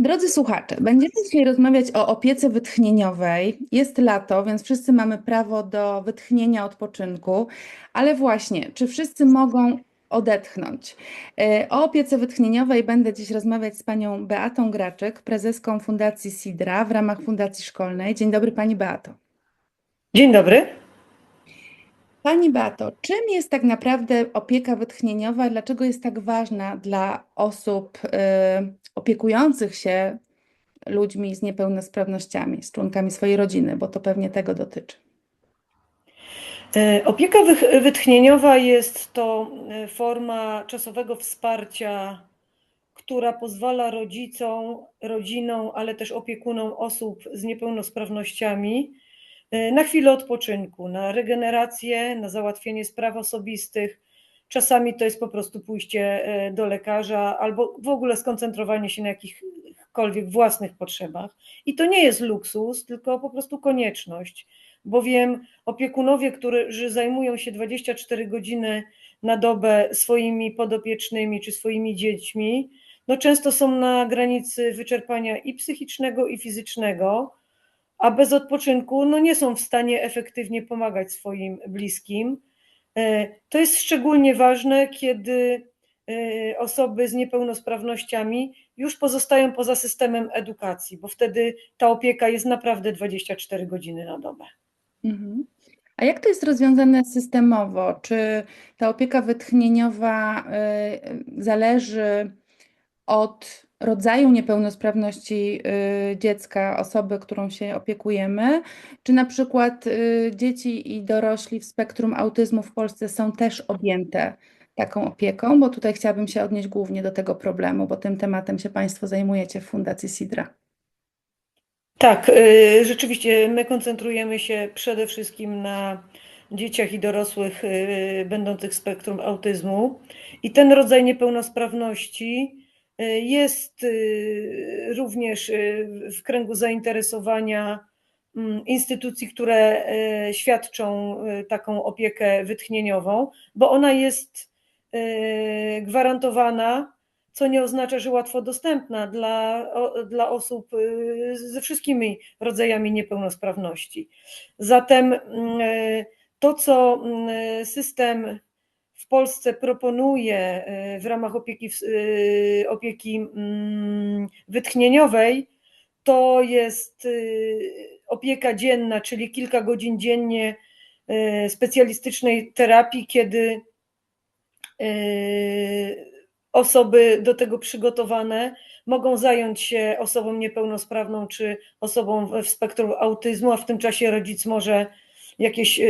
Drodzy słuchacze, będziemy dzisiaj rozmawiać o opiece wytchnieniowej. Jest lato, więc wszyscy mamy prawo do wytchnienia, odpoczynku, ale właśnie, czy wszyscy mogą odetchnąć? E, O opiece wytchnieniowej będę dziś rozmawiać z panią Beatą Graczyk, prezeską Fundacji Sidra w ramach Fundacji Szkolnej. Dzień dobry pani Beato. Dzień dobry. Pani Beato, czym jest tak naprawdę opieka wytchnieniowa? Dlaczego jest tak ważna dla osób y, opiekujących się ludźmi z niepełnosprawnościami, z członkami swojej rodziny, bo to pewnie tego dotyczy. E, Opieka wytchnieniowa jest to e, forma czasowego wsparcia, która pozwala rodzicom, rodzinom, ale też opiekunom osób z niepełnosprawnościami na chwilę odpoczynku, na regenerację, na załatwienie spraw osobistych. Czasami to jest po prostu pójście e, do lekarza albo w ogóle skoncentrowanie się na jakichkolwiek własnych potrzebach. I to nie jest luksus, tylko po prostu konieczność, bowiem opiekunowie, którzy zajmują się 24 godziny na dobę swoimi podopiecznymi czy swoimi dziećmi, no często są na granicy wyczerpania i psychicznego, i fizycznego, a bez odpoczynku no nie są w stanie efektywnie pomagać swoim bliskim. E, To jest szczególnie ważne, kiedy e, osoby z niepełnosprawnościami już pozostają poza systemem edukacji, bo wtedy ta opieka jest naprawdę 24 godziny na dobę. Mhm. A jak to jest rozwiązane systemowo? Czy ta opieka wytchnieniowa y, zależy od rodzaju niepełnosprawności y, dziecka, osoby, którą się opiekujemy? Czy na przykład y, dzieci i dorośli w spektrum autyzmu w Polsce są też objęte taką opieką? Bo tutaj chciałabym się odnieść głównie do tego problemu, bo tym tematem się Państwo zajmujecie w Fundacji Sidra. Tak, y, rzeczywiście my koncentrujemy się przede wszystkim na dzieciach i dorosłych będących w spektrum autyzmu. I ten rodzaj niepełnosprawności jest y, również y, w kręgu zainteresowania mm, instytucji, które y, świadczą taką opiekę wytchnieniową, bo ona jest gwarantowana co nie oznacza, że łatwo dostępna dla, dla osób ze wszystkimi rodzajami niepełnosprawności. Zatem to, co system Polsce proponuje w ramach opieki, y, opieki mm, wytchnieniowej, to jest y, opieka dzienna, czyli kilka godzin dziennie y, specjalistycznej terapii, kiedy osoby do tego przygotowane mogą zająć się osobą niepełnosprawną czy osobą w- spektrum autyzmu, a w tym czasie rodzic może jakieś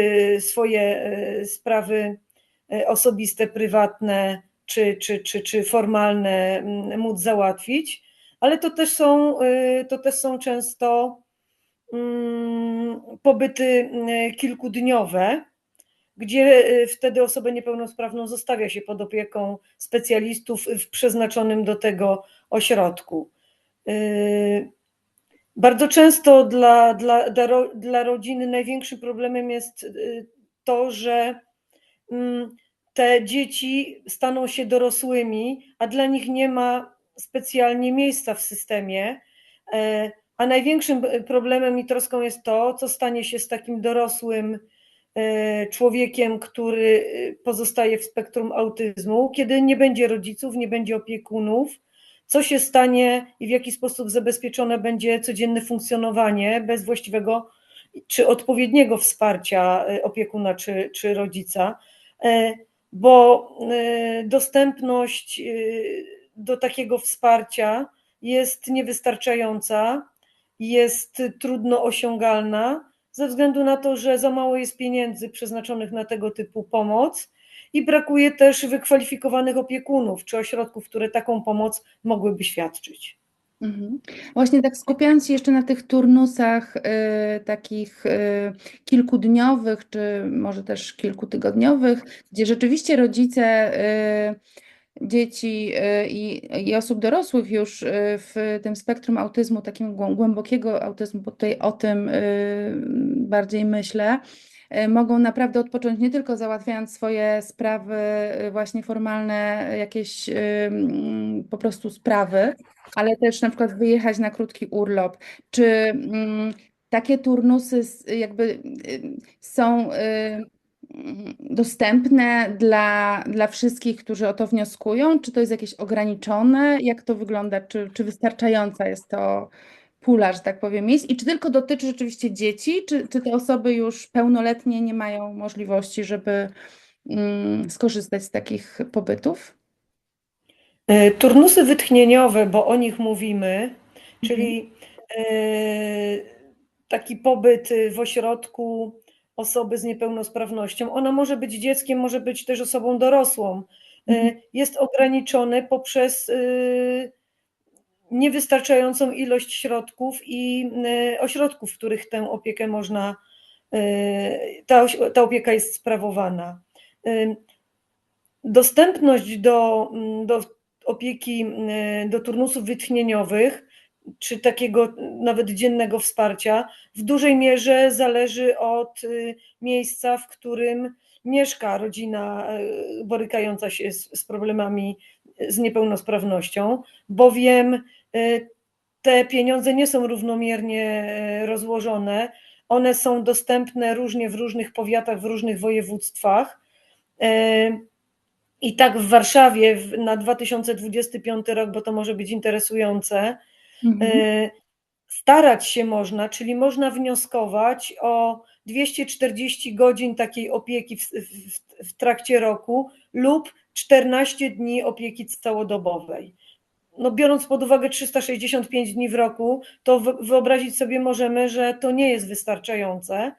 swoje sprawy osobiste, prywatne czy, czy, czy, czy formalne mm, móc załatwić, ale to też są, y, to też są często mm, pobyty y, kilkudniowe, gdzie y, wtedy osobę niepełnosprawną zostawia się pod opieką specjalistów w przeznaczonym do tego ośrodku. Y, Bardzo często dla, dla, dla, ro- dla rodziny największym problemem jest y, to, że te dzieci staną się dorosłymi, a dla nich nie ma specjalnie miejsca w systemie. E, A największym e, problemem i troską jest to, co stanie się z takim dorosłym e, człowiekiem, który pozostaje w spektrum autyzmu, kiedy nie będzie rodziców, nie będzie opiekunów. Co się stanie i w jaki sposób zabezpieczone będzie codzienne funkcjonowanie bez właściwego czy odpowiedniego wsparcia opiekuna czy, czy rodzica, bo e, dostępność e, do takiego wsparcia jest niewystarczająca, jest trudno osiągalna ze względu na to, że za mało jest pieniędzy przeznaczonych na tego typu pomoc i brakuje też wykwalifikowanych opiekunów czy ośrodków, które taką pomoc mogłyby świadczyć. Mhm. Właśnie tak skupiając się jeszcze na tych turnusach y, takich y, kilkudniowych, czy może też kilkutygodniowych, gdzie rzeczywiście rodzice y, dzieci y, i, i osób dorosłych już y, w tym spektrum autyzmu, takim głębokiego autyzmu, bo tutaj o tym y, bardziej myślę, mogą naprawdę odpocząć, nie tylko załatwiając swoje sprawy, y, właśnie formalne, jakieś mm, po prostu sprawy, ale też na przykład wyjechać na krótki urlop. Czy mm, takie turnusy jakby są mm, dostępne dla, dla wszystkich, którzy o to wnioskują? Czy to jest jakieś ograniczone? Jak to wygląda? Czy, czy wystarczająca jest to pula, że tak powiem, miejsc? I czy tylko dotyczy rzeczywiście dzieci, czy, czy te osoby już pełnoletnie nie mają możliwości, żeby mm, skorzystać z takich pobytów? E, Turnusy wytchnieniowe, bo o nich mówimy, czyli e, taki pobyt w ośrodku osoby z niepełnosprawnością, ona może być dzieckiem, może być też osobą dorosłą, e, Mhm. jest ograniczony poprzez niewystarczającą ilość środków i e, ośrodków, w których tę opiekę można, e, ta, ta opieka jest sprawowana. E, Dostępność do, mm, do opieki, do turnusów wytchnieniowych, czy takiego nawet dziennego wsparcia, w dużej mierze zależy od y, miejsca, w którym mieszka rodzina y, borykająca się z, z problemami z niepełnosprawnością, bowiem y, te pieniądze nie są równomiernie y, rozłożone. One są dostępne różnie w różnych powiatach, w różnych województwach. Y, i tak w Warszawie na 2025 rok, bo to może być interesujące, Mhm. starać się można, czyli można wnioskować o 240 godzin takiej opieki w, w, w trakcie roku lub 14 dni opieki całodobowej. No, biorąc pod uwagę 365 dni w roku, to wy- wyobrazić sobie możemy, że to nie jest wystarczające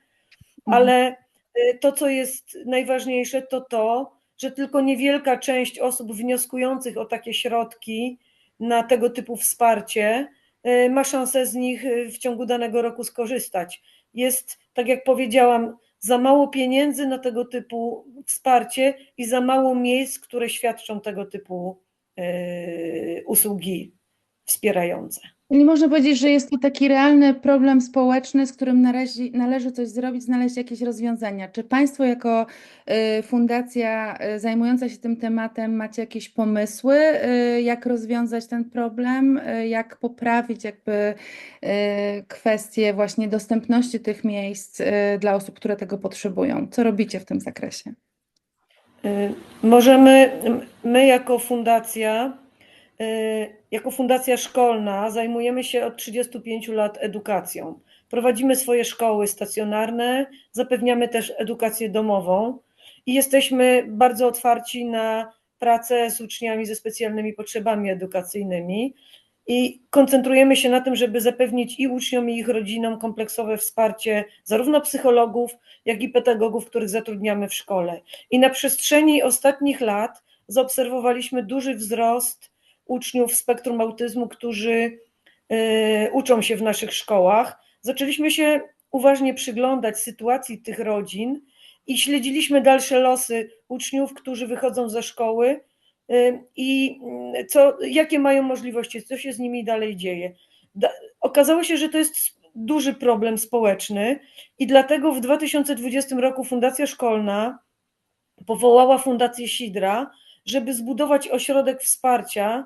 ale y, to, co jest najważniejsze, to to, że tylko niewielka część osób wnioskujących o takie środki na tego typu wsparcie y, ma szansę z nich y, w ciągu danego roku skorzystać. Jest, tak jak powiedziałam, za mało pieniędzy na tego typu wsparcie i za mało miejsc, które świadczą tego typu usługi wspierające. Czyli można powiedzieć, że jest to taki realny problem społeczny, z którym należy, należy coś zrobić, znaleźć jakieś rozwiązania. Czy Państwo jako y, fundacja y, zajmująca się tym tematem macie jakieś pomysły, y, jak rozwiązać ten problem, jak poprawić jakby kwestię właśnie dostępności tych miejsc dla osób, które tego potrzebują? Co robicie w tym zakresie? Y, Możemy, my jako fundacja, y, jako fundacja szkolna zajmujemy się od 35 lat edukacją. Prowadzimy swoje szkoły stacjonarne, zapewniamy też edukację domową i jesteśmy bardzo otwarci na pracę z uczniami ze specjalnymi potrzebami edukacyjnymi i koncentrujemy się na tym, żeby zapewnić i uczniom, i ich rodzinom kompleksowe wsparcie zarówno psychologów, jak i pedagogów, których zatrudniamy w szkole. I na przestrzeni ostatnich lat zaobserwowaliśmy duży wzrost uczniów spektrum autyzmu, którzy y, uczą się w naszych szkołach. Zaczęliśmy się uważnie przyglądać sytuacji tych rodzin i śledziliśmy dalsze losy uczniów, którzy wychodzą ze szkoły i y, co, jakie mają możliwości, co się z nimi dalej dzieje. Okazało się, że to jest duży problem społeczny i dlatego w 2020 roku Fundacja Szkolna powołała Fundację Sidra, żeby zbudować ośrodek wsparcia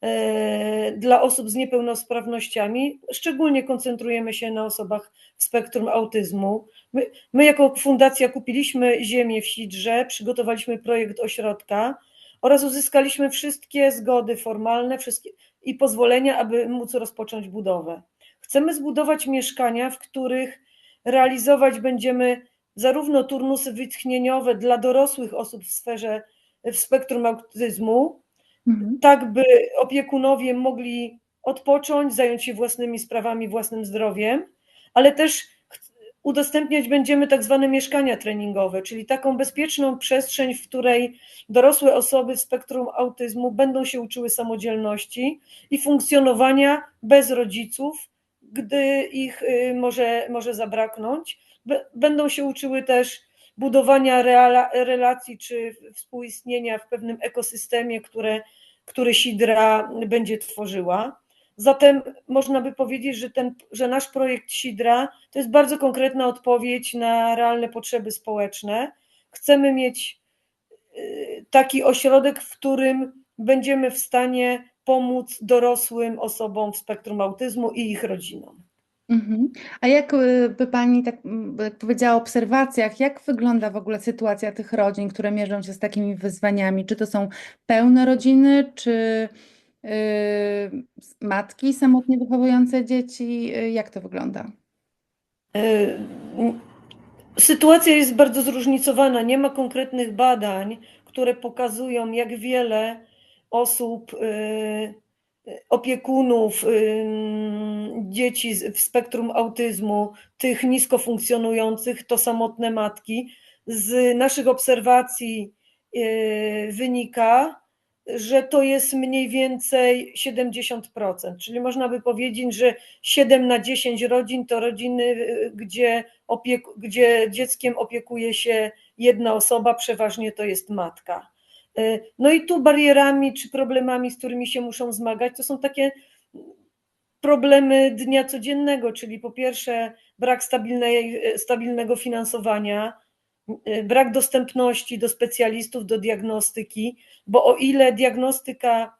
e, dla osób z niepełnosprawnościami. Szczególnie koncentrujemy się na osobach w spektrum autyzmu. My, my jako fundacja kupiliśmy ziemię w Sidrze, przygotowaliśmy projekt ośrodka oraz uzyskaliśmy wszystkie zgody formalne wszystkie, i pozwolenia, aby móc rozpocząć budowę. Chcemy zbudować mieszkania, w których realizować będziemy zarówno turnusy wytchnieniowe dla dorosłych osób w sferze, w spektrum autyzmu, Mhm. tak by opiekunowie mogli odpocząć, zająć się własnymi sprawami, własnym zdrowiem, ale też udostępniać będziemy tak zwane mieszkania treningowe, czyli taką bezpieczną przestrzeń, w której dorosłe osoby w spektrum autyzmu będą się uczyły samodzielności i funkcjonowania bez rodziców, gdy ich y, może, może zabraknąć. Będą się uczyły też budowania reala, relacji czy współistnienia w pewnym ekosystemie, które, który Sidra będzie tworzyła. Zatem można by powiedzieć, że, ten, że nasz projekt Sidra to jest bardzo konkretna odpowiedź na realne potrzeby społeczne. Chcemy mieć y, taki ośrodek, w którym będziemy w stanie pomóc dorosłym osobom w spektrum autyzmu i ich rodzinom. Mhm. A jak y, by Pani tak powiedziała o obserwacjach, jak wygląda w ogóle sytuacja tych rodzin, które mierzą się z takimi wyzwaniami? Czy to są pełne rodziny, czy matki samotnie wychowujące dzieci? Y, Jak to wygląda? Y, Sytuacja jest bardzo zróżnicowana. Nie ma konkretnych badań, które pokazują, jak wiele osób, opiekunów dzieci w spektrum autyzmu, tych nisko funkcjonujących, to samotne matki. Z naszych obserwacji wynika, że to jest mniej więcej 70%, czyli można by powiedzieć, że 7 na 10 rodzin to rodziny, y, gdzie, opieku, gdzie dzieckiem opiekuje się jedna osoba, przeważnie to jest matka. Y, No i tu barierami czy problemami, z którymi się muszą zmagać, to są takie problemy dnia codziennego, czyli po pierwsze brak stabilnej, stabilnego finansowania, y, brak dostępności do specjalistów, do diagnostyki, bo o ile diagnostyka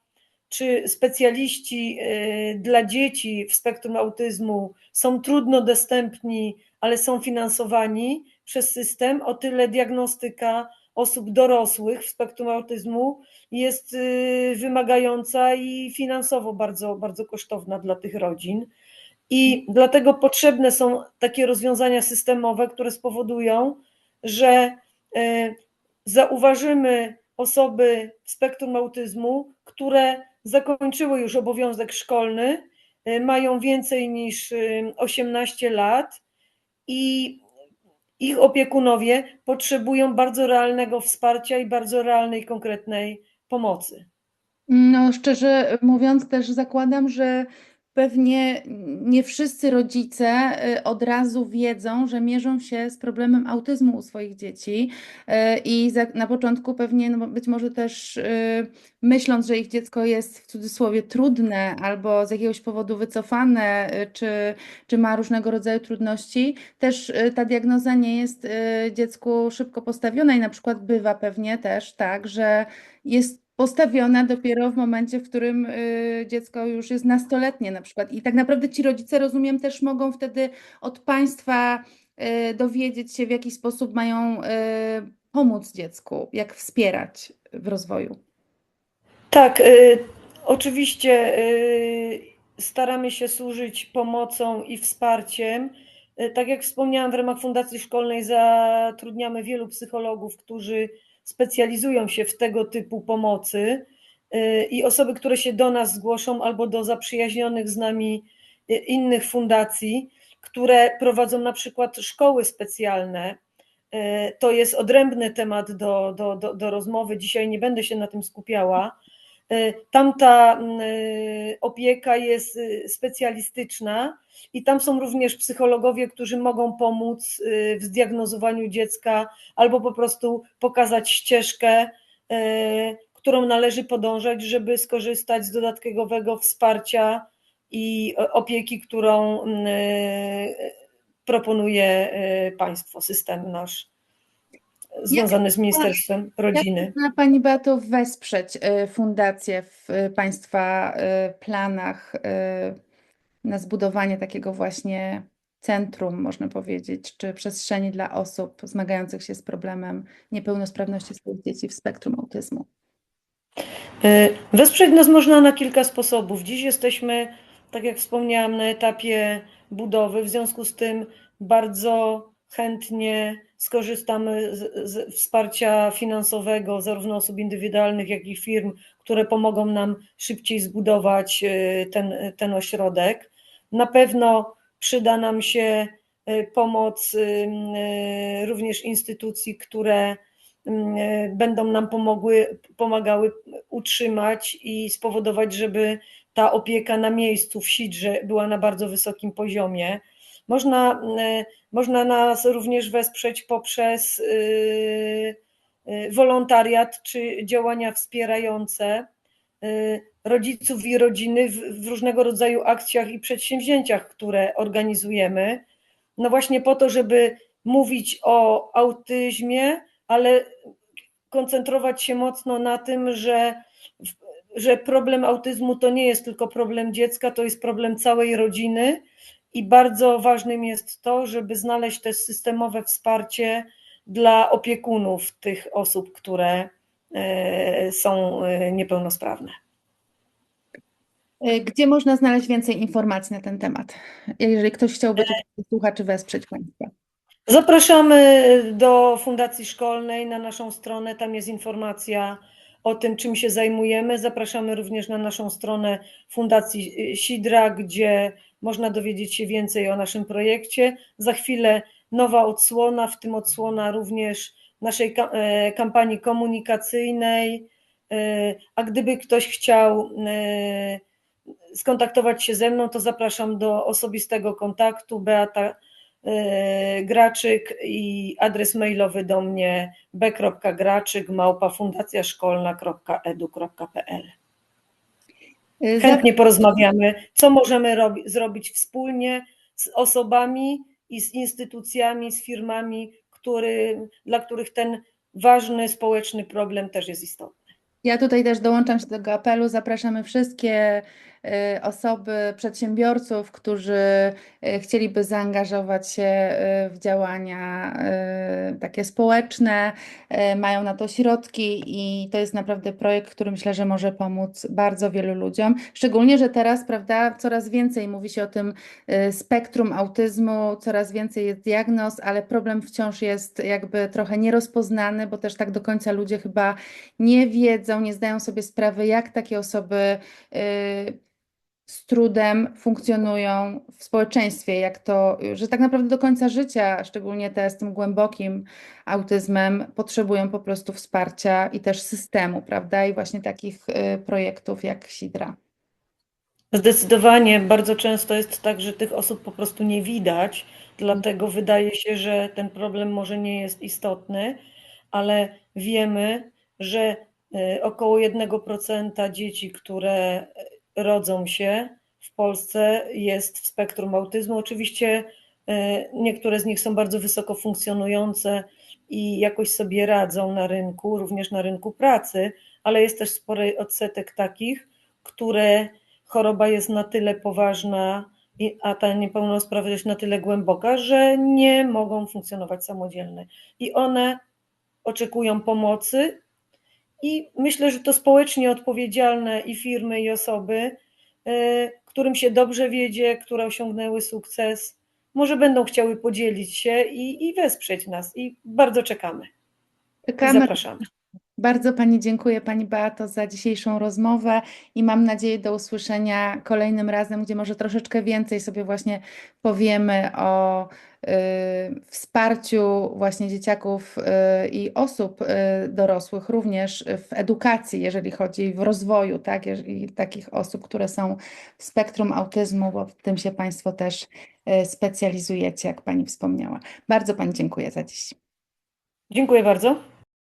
czy specjaliści y, dla dzieci w spektrum autyzmu są trudno dostępni, ale są finansowani przez system, o tyle diagnostyka osób dorosłych w spektrum autyzmu jest y, wymagająca i finansowo bardzo, bardzo kosztowna dla tych rodzin. I dlatego potrzebne są takie rozwiązania systemowe, które spowodują, że y, zauważymy osoby w spektrum autyzmu, które zakończyły już obowiązek szkolny, y, mają więcej niż y, 18 lat i ich opiekunowie potrzebują bardzo realnego wsparcia i bardzo realnej, konkretnej pomocy. No, szczerze mówiąc, też zakładam, że pewnie nie wszyscy rodzice y, od razu wiedzą, że mierzą się z problemem autyzmu u swoich dzieci y, i na początku pewnie, no, być może też y, myśląc, że ich dziecko jest w cudzysłowie trudne albo z jakiegoś powodu wycofane, czy, czy ma różnego rodzaju trudności, też ta diagnoza nie jest dziecku szybko postawiona i na przykład bywa pewnie też tak, że jest postawiona dopiero w momencie, w którym y, dziecko już jest nastoletnie na przykład. I tak naprawdę ci rodzice, rozumiem, też mogą wtedy od państwa y, dowiedzieć się, w jaki sposób mają y, pomóc dziecku, jak wspierać w rozwoju. Tak, y, oczywiście y, staramy się służyć pomocą i wsparciem. Y, tak jak wspomniałam, w ramach Fundacji Szkolnej zatrudniamy wielu psychologów, którzy specjalizują się w tego typu pomocy y, i osoby, które się do nas zgłoszą albo do zaprzyjaźnionych z nami y, innych fundacji, które prowadzą na przykład szkoły specjalne. Y, To jest odrębny temat do, do, do, do rozmowy. Dzisiaj nie będę się na tym skupiała. Y, Tamta y, opieka jest y, specjalistyczna i tam są również psychologowie, którzy mogą pomóc w zdiagnozowaniu dziecka albo po prostu pokazać ścieżkę, którą należy podążać, żeby skorzystać z dodatkowego wsparcia i opieki, którą proponuje państwo, system nasz związany z Ministerstwem Rodziny. Jak Pani Beato wesprzeć y, fundację w y, Państwa y, planach na zbudowanie takiego właśnie centrum, można powiedzieć, czy przestrzeni dla osób zmagających się z problemem niepełnosprawności swoich dzieci w spektrum autyzmu? Wesprzeć nas można na kilka sposobów. Dziś jesteśmy, tak jak wspomniałam, na etapie budowy, w związku z tym bardzo chętnie skorzystamy z, z wsparcia finansowego zarówno osób indywidualnych, jak i firm, które pomogą nam szybciej zbudować y, ten, ten ośrodek. Na pewno przyda nam się y, pomoc y, również instytucji, które będą nam pomogły, pomagały utrzymać i spowodować, żeby ta opieka na miejscu w Sidrze była na bardzo wysokim poziomie. Można, y, można nas również wesprzeć poprzez y, y, wolontariat czy działania wspierające. Rodziców i rodziny w różnego rodzaju akcjach i przedsięwzięciach, które organizujemy. No właśnie po to, żeby mówić o autyzmie, ale koncentrować się mocno na tym, że, że problem autyzmu to nie jest tylko problem dziecka, to jest problem całej rodziny. I bardzo ważnym jest to, żeby znaleźć też systemowe wsparcie dla opiekunów tych osób, które e, są e, niepełnosprawne. Y, Gdzie można znaleźć więcej informacji na ten temat? Jeżeli ktoś chciałby słuchaczy wesprzeć Państwa. Zapraszamy do Fundacji Szkolnej na naszą stronę. Tam jest informacja o tym, czym się zajmujemy. Zapraszamy również na naszą stronę Fundacji Sidra, gdzie można dowiedzieć się więcej o naszym projekcie. Za chwilę nowa odsłona, w tym odsłona również naszej e, kampanii komunikacyjnej. E, A gdyby ktoś chciał e, skontaktować się ze mną, to zapraszam do osobistego kontaktu Beata Graczyk i adres mailowy do mnie b.graczyk małpa fundacjaszkolna.edu.pl. Y, Chętnie porozmawiamy, co możemy robi- zrobić wspólnie z osobami i z instytucjami, z firmami, który, dla których ten ważny społeczny problem też jest istotny. Ja tutaj też dołączam się do tego apelu. Zapraszamy wszystkie y, osoby, przedsiębiorców, którzy y, chcieliby zaangażować się y, w działania y, takie społeczne, y, mają na to środki i to jest naprawdę projekt, który myślę, że może pomóc bardzo wielu ludziom. Szczególnie, że teraz, prawda, coraz więcej mówi się o tym y, spektrum autyzmu, coraz więcej jest diagnoz, ale problem wciąż jest jakby trochę nierozpoznany, bo też tak do końca ludzie chyba nie wiedzą, nie zdają sobie sprawy, jak takie osoby y, z trudem funkcjonują w społeczeństwie, jak to, że tak naprawdę do końca życia, szczególnie te z tym głębokim autyzmem, potrzebują po prostu wsparcia i też systemu, prawda? I właśnie takich y, projektów jak Sidra. Zdecydowanie bardzo często jest tak, że tych osób po prostu nie widać, dlatego wydaje się, że ten problem może nie jest istotny, ale wiemy, że y, około 1% dzieci, które rodzą się w Polsce, jest w spektrum autyzmu. Oczywiście y, niektóre z nich są bardzo wysoko funkcjonujące i jakoś sobie radzą na rynku, również na rynku pracy, ale jest też spory odsetek takich, które choroba jest na tyle poważna, a ta niepełnosprawność na tyle głęboka, że nie mogą funkcjonować samodzielnie. I one oczekują pomocy, i myślę, że to społecznie odpowiedzialne i firmy, i osoby, y, którym się dobrze wiedzie, które osiągnęły sukces, może będą chciały podzielić się i, i wesprzeć nas. I bardzo czekamy. I Czekamy. zapraszamy. Bardzo Pani dziękuję, Pani Beato, za dzisiejszą rozmowę i mam nadzieję do usłyszenia kolejnym razem, gdzie może troszeczkę więcej sobie właśnie powiemy o y, wsparciu właśnie dzieciaków y, i osób y, dorosłych, również w edukacji, jeżeli chodzi w rozwoju, tak, jeżeli takich osób, które są w spektrum autyzmu, bo w tym się Państwo też y, specjalizujecie, jak Pani wspomniała. Bardzo Pani dziękuję za dziś. Dziękuję bardzo.